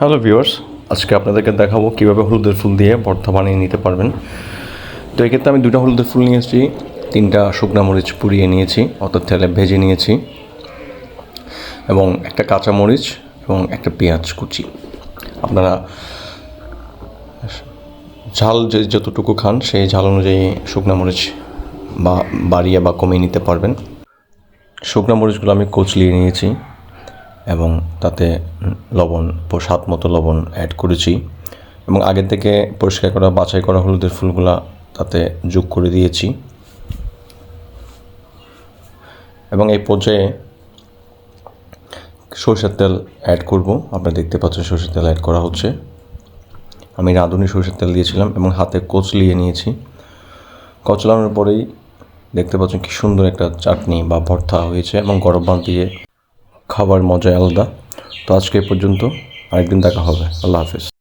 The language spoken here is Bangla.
হ্যালো ভিউয়ার্স আজকে আপনাদেরকে দেখাবো কীভাবে হলুদের ফুল দিয়ে ভর্তা বানিয়ে নিতে পারবেন। তো এক্ষেত্রে আমি দুটো হলুদের ফুল নিয়েছি, তিনটা শুকনা মরিচ পুড়িয়ে নিয়েছি, অর্থাৎ তেলে ভেজে নিয়েছি, এবং একটা কাঁচা মরিচ এবং একটা পেঁয়াজ কুচি। আপনারা ঝাল যে যতটুকু খান, সেই ঝাল অনুযায়ী শুকনা মরিচ বা বাড়িয়ে বা কমিয়ে নিতে পারবেন। শুকনো মরিচগুলো আমি কচলিয়ে নিয়েছি। এবং তাতে লবণ, স্বাদ মতো লবণ অ্যাড করেছি। এবং আগে থেকে পরিষ্কার করা, বাছাই করা হলুদের ফুলগুলা তাতে যোগ করে দিয়েছি। এবং এই পর্যায়ে সরষের তেল অ্যাড করব। আপনারা দেখতে পাচ্ছেন সরষের তেল অ্যাড করা হচ্ছে। আমি রাঁধুনি সরষের তেল দিয়েছিলাম এবং হাতে কচলিয়ে নিয়েছি। কচলানোর পরেই দেখতে পাচ্ছেন কি সুন্দর একটা চাটনি বা ভর্তা হয়েছে এবং গরম ভাত দিয়ে খাবার মজায় আলাদা। তো আজকে পর্যন্ত আরেকদিন দেখা হবে। আল্লাহ হাফেজ।